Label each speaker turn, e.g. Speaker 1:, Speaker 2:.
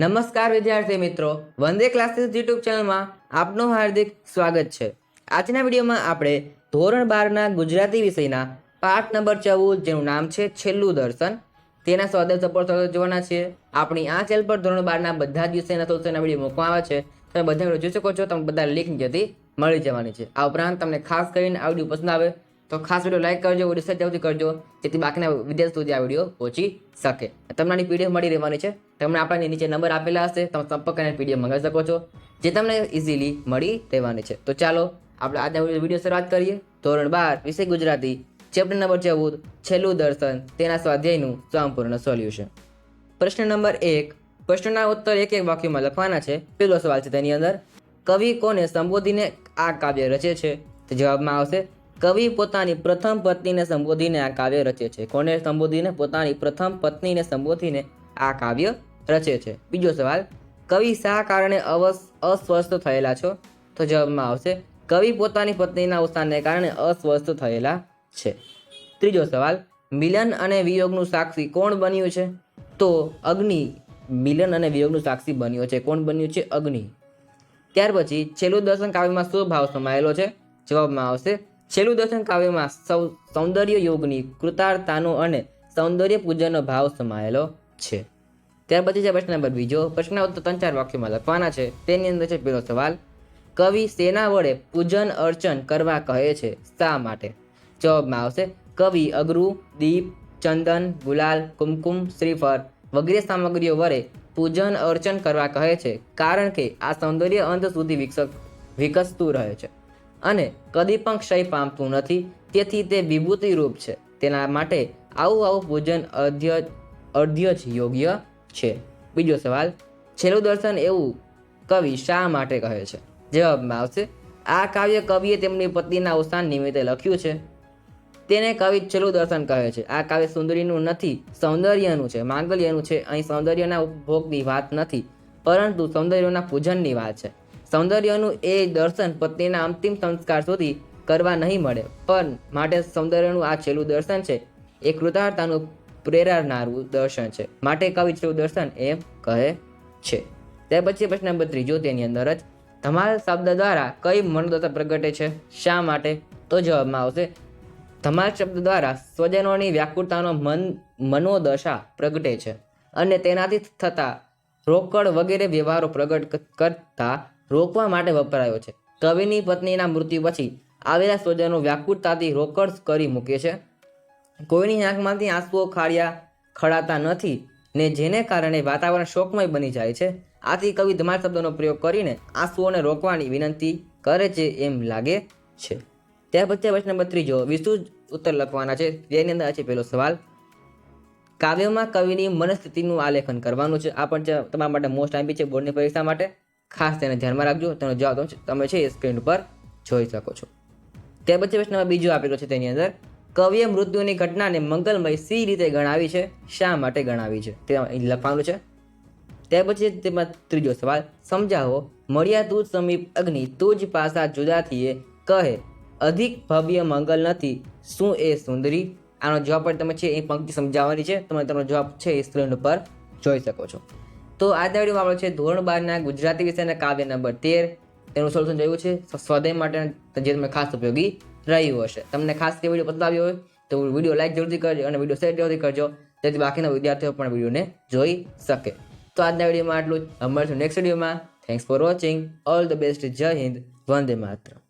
Speaker 1: નમસ્કાર વિદ્યાર્થી મિત્રો, વંદે ક્લાસીસ યુટ્યુબ ચેનલમાં આપનું હાર્દિક સ્વાગત છે. આજના વિડીયોમાં આપણે ધોરણ બારના ગુજરાતી વિષયના પાઠ નંબર ચૌદ, જેનું નામ છે છેલ્લું દર્શન. તેના સ્વાદ સપોર્ટ જોવાના છીએ. આપણી આ ચેનલ પર ધોરણ બારના બધા જ વિષયના સોલ્યુશનના વીડિયો મૂકવામાં આવે છે. તમે બધા જોઈ શકો છો તમે બધા લિંક જતી મળી જવાની છે. આ ઉપરાંત તમને ખાસ કરીને આ વીડિયો પસંદ આવે તો ખાસ વીડિયો લાઈક કરજો, વીડિયો શેર જરૂરથી કરજો. જેથી બાકીના વિદ્યાર્થી સુધી આ વીડિયો પહોંચી શકે. તમને પીડીએફ મળી રહેવાની છે. તમને આપણા નીચે નંબર આપેલા હશે. તમે સંપર્ક કરીને પીડીએફ મંગાવી શકો છો, જે તમને ઇઝીલી મળી રહેવાની છે. તો ચાલો, આપણે આજના વીડિયો શરૂઆત કરીએ. ધોરણ બાર, વિષય ગુજરાતી. ચેપ્ટર નંબર ચૌદ, છેલ્લું દર્શન. તેના સ્વાધ્યાયનું સંપૂર્ણ સોલ્યુશન પ્રશ્ન નંબર એક. પ્રશ્નના ઉત્તર એક એક વાક્યમાં લખવાના છે. પહેલો સવાલ છે તેની અંદર, કવિ કોને સંબોધીને આ કાવ્ય રચે છે? તો જવાબમાં આવશે કવિ પોતાની પ્રથમ પત્નીને સંબોધીને આ કાવ્ય રચે છે. કોને સંબોધીને? પોતાની પ્રથમ પત્નીને સંબોધીને આ કાવ્ય રચે છે. બીજો સવાલ, કવિ શા કારણે અવસ અસ્વસ્થ થયેલા છો? તો જવાબમાં આવશે, કવિ પોતાની પત્નીના અવસાનને કારણે અસ્વસ્થ થયેલા છે. ત્રીજો સવાલ, મિલન અને વિયોગનું સાક્ષી કોણ બન્યું છે? તો અગ્નિ, મિલન અને વિયોગનું સાક્ષી બન્યો છે. કોણ બન્યું છે? અગ્નિ. ત્યાર પછી છેલ્લું દર્શન કાવ્યમાં શું ભાવ સમાયેલો છે? જવાબમાં આવશે છેલ્લું દર્શન કાવ્યમાં સૌ સૌંદર્ય યોગની કૃતાર્થતાનો અને સૌંદર્ય પૂજનનો ભાવ સમાયેલો છે. ત્યાર પછી છે પ્રશ્ન નંબર બીજો. પ્રશ્ન ઉત્તર ત્રણ ચાર વાક્યોમાં લખવાના છે. તેની અંદર છે પહેલો સવાલ, કવિ સેના વડે પૂજન અર્ચન કરવા કહે છે, શા માટે? જવાબમાં આવશે, કવિ અગરુ, દીપ, ચંદન, ગુલાલ, કુમકુમ, શ્રીફળ વગેરે સામગ્રીઓ વડે પૂજન અર્ચન કરવા કહે છે, કારણ કે આ સૌંદર્ય અંત સુધી વિકસ, વિકસતું રહે છે. અને કદી પણ ક્ષય પામતું નથી. તેથી તે વિભૂતિ રૂપ છે. તેના માટે આવું આવું પૂજન અધ્ય અર્ધ્ય જ યોગ્ય છે. બીજો સવાલ, છેલ્લું દર્શન એવું કવિ શા માટે કહે છે? જવાબમાં આવશે, આ કાવ્ય કવિએ તેમની પત્નીના અવસાન નિમિત્તે લખ્યું છે. તેને કવિ છેલ્લું દર્શન કહે છે. આ કાવ્ય સુંદરીનું નથી, સૌંદર્યનું છે, માંગલ્યનું છે. અહીં સૌંદર્યના ઉપભોગની વાત નથી, પરંતુ સૌંદર્યના પૂજનની વાત છે. સૌંદર્યનું એ દર્શન પત્નીના અંતિમ સંસ્કાર સુધી કરવા નહીં મળે. પણ માટે સૌંદર્યનું આ છેલ્લું દર્શન છે, એ કૃતાર્થતાનું પ્રેરણારું દર્શન છે. માટે કવિ છેલ્લું દર્શન એમ કહે છે. ત્યાર પછી પ્રશ્ન નંબર ત્રીજો, તેની અંદર જ તમારા શબ્દ દ્વારા કઈ મનોદશા પ્રગટે છે? શા માટે? તો જવાબમાં આવશે તમારા શબ્દ દ્વારા સ્વજનોની વ્યાકુળતાનો મન, મનોદશા પ્રગટે છે અને તેનાથી થતા રોકડ વગેરે વ્યવહારો પ્રગટ કરતા રોકવા માટે વપરાયો છે. કવિની પત્નીના મૃત્યુ પછી આવેલા સ્વજનો વ્યાકુળતાથી રોકડ કરી મૂકે છે. કોઈની આંખમાંથી આંસુઓ ખાડ્યા ખડાતા નથી ને જેને કારણે વાતાવરણ શોકમય બની જાય છે. આથી કવિ ધમાલ શબ્દોનો પ્રયોગ કરીને આંસુઓને રોકવાની વિનંતી કરે છે એમ લાગે છે. ત્યાર પછી પ્રશ્ન નંબર ત્રીજો, વિસ્તૃત ઉત્તર લખવાના છે. તેની અંદર છે પહેલો સવાલ. કાવ્યમાં કવિની મનસ્થિતિનું આલેખન કરવાનું છે. આ પણ તમારા માટે મોસ્ટ આઈપી છે બોર્ડની પરીક્ષા માટે. ખાસ તેને ધ્યાનમાં રાખજો. તેનો જવાબ તમે છે એ સ્ક્રીન ઉપર જોઈ શકો છો. ત્યાર પછી પ્રશ્ન બીજો આપેલો છે તેની અંદર. કવિએ મૃત્યુની ઘટનાને મંગલમય સી રીતે ગણાવી છે? શા માટે ગણાવી છે? તે લખવાનું છે. ત્યાર પછી તેમાં ત્રીજો સવાલ. સમજાવો મળ્યા તું સમીપ અગ્નિ, તું જ પાસા જુદા થઈએ. કહે, અધિક ભવ્ય મંગલ નથી. શું એ સુંદરી? આનો જવાબ પણ તમે છે એ પંક્તિ સમજાવવાની છે. તમે તેનો જવાબ છે એ સ્ક્રીન ઉપર જોઈ શકો છો. તો આજના વિડીયોમાં આપણે છે ધોરણ બારના ગુજરાતી વિષયના કાવ્ય નંબર તેર. તેનું સોલ્યુશન જોયું છે. સ્વાધ્યાય માટે જે તમને ખાસ ઉપયોગી રહ્યું હશે. તમને ખાસ તે વીડિયો પસંદ આવ્યો હોય તો વીડિયો લાઈક જરૂરથી કરજો અને વીડિયો શેર જરૂરથી કરજો. જેથી બાકીના વિદ્યાર્થીઓ પણ વિડીયોને જોઈ શકે. તો આજના વિડીયોમાં આટલું જ. મળશું નેક્સ્ટ વિડીયોમાં. Thanks for watching all the best જય હિન્દ. વંદે માતરમ.